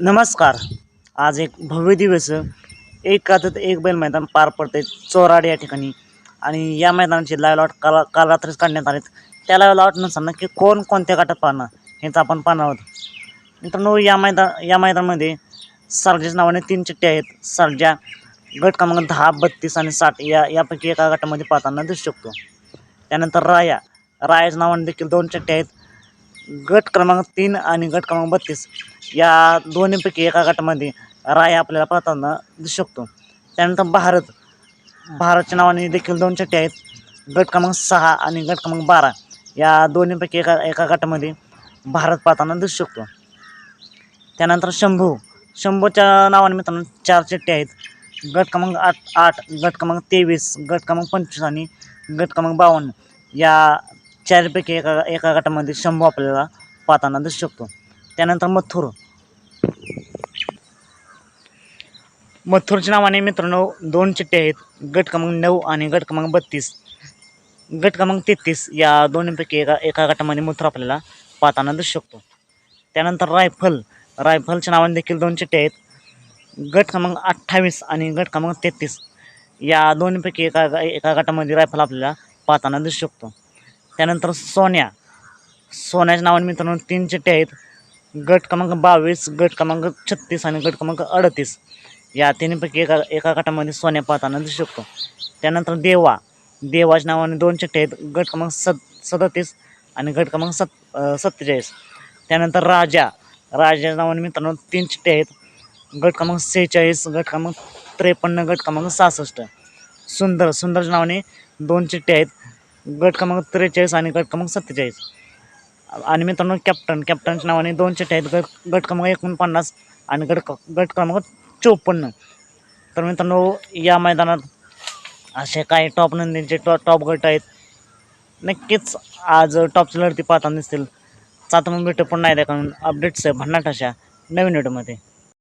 नमस्कार. आज एक भव्य दिवस. एक आदत एक बैल मैदान पार पडते चोराड या ठिकाणी. आणि या मैदानाची लाईव्ह लॉट काल काल रात्रीच काढण्यात आलेत. त्या लाईव्ह नसताना की कोण कोणत्या गटात पाहणार हेच आपण पाहणार आहोत. मित्रांनो या मैदान या मैदानामध्ये सर्जाच्या नावाने तीन चिठ्ठे आहेत. सर्जा गट क्रमांक दहा बत्तीस आणि साठ या यापैकी एका गटामध्ये पाहताना दिसू शकतो. त्यानंतर राया. रायाच्या नावाने देखील दोन चिठ्ठे आहेत. गट क्रमांक तीन आणि गट क्रमांक बत्तीस या दोन्हीपैकी एका गटामध्ये राय आपल्याला पाहताना दिसू शकतो. त्यानंतर भारत भारतच्या नावाने देखील दोन चट्टे आहेत. गट क्रमांक सहा आणि गट क्रमांक बारा या दोन्हीपैकी एका एका गटामध्ये भारत पाहताना दिसू शकतो. त्यानंतर शंभू शंभूच्या नावाने मित्रांनो चार चट्टे आहेत. गट क्रमांक आठ आठ गट क्रमांक तेवीस गट क्रमांक पंचवीस आणि गट क्रमांक बावन्न या चारपैकी एका एका गटामध्ये शंभू आपल्याला पाहताना दिसू शकतो. त्यानंतर मथुर. मथुरच्या नावाने मित्रांनो दोन चिठ्ठे आहेत. गट क्रमांक नऊ आणि गट क्रमांक बत्तीस. गट क्रमांक तेहतीस या दोन्हीपैकी एका एका गटामध्ये मथुर आपल्याला पाहताना दिसू शकतो. त्यानंतर रायफल. रायफलच्या नावाने देखील दोन चिठ्ठे आहेत. गट क्रमांक अठ्ठावीस आणि गट क्रमांक तेहतीस. या दोन्हीपैकी एका एका गटामध्ये रायफल आपल्याला पाहताना दिसू शकतो. त्यानंतर सोन्या. सोन्याच्या नावाने मित्रांनो तीन चिठ्ठ्या आहेत. गट क्रमांक बावीस गट क्रमांक छत्तीस आणि गट क्रमांक अडतीस. या तिन्हीपैकी एका एका गटामध्ये सोन्या पाहताना दिसू शकतो. त्यानंतर देवा. देवाच्या नावाने दोन चिठ्ठ्या आहेत. गट क्रमांक सद सदतीस आणि गट क्रमांक सत सत्तेचाळीस. त्यानंतर राजा. राजाच्या नावाने मित्रांनो तीन चिठ्ठ्या आहेत. गट क्रमांक सेहेचाळीस गट क्रमांक त्रेपन्न गट क्रमांक सहासष्ट. सुंदर सुंदरच्या नावाने दोन चिठ्ठ्या आहेत. गट क्रमांक त्रेचाळीस आणि गट क्रमांक सत्तेचाळीस. आणि मित्रांनो कॅप्टन कॅप्टनच्या नावाने दोन चिठ्ठे आहेत. गट गट क्रमांक एकोणपन्नास आणि गट गट क्रमांक चोपन्न. तर मित्रांनो या मैदानात असे काही टॉप नंदींचे टॉ टॉप गट आहेत. नक्कीच आज टॉपची लढती पाहताना दिसतील. चातून भेटू पण नाही द्या कारण अपडेट्स आहे भन्नाट अशा नवीन व्हिडिओमध्ये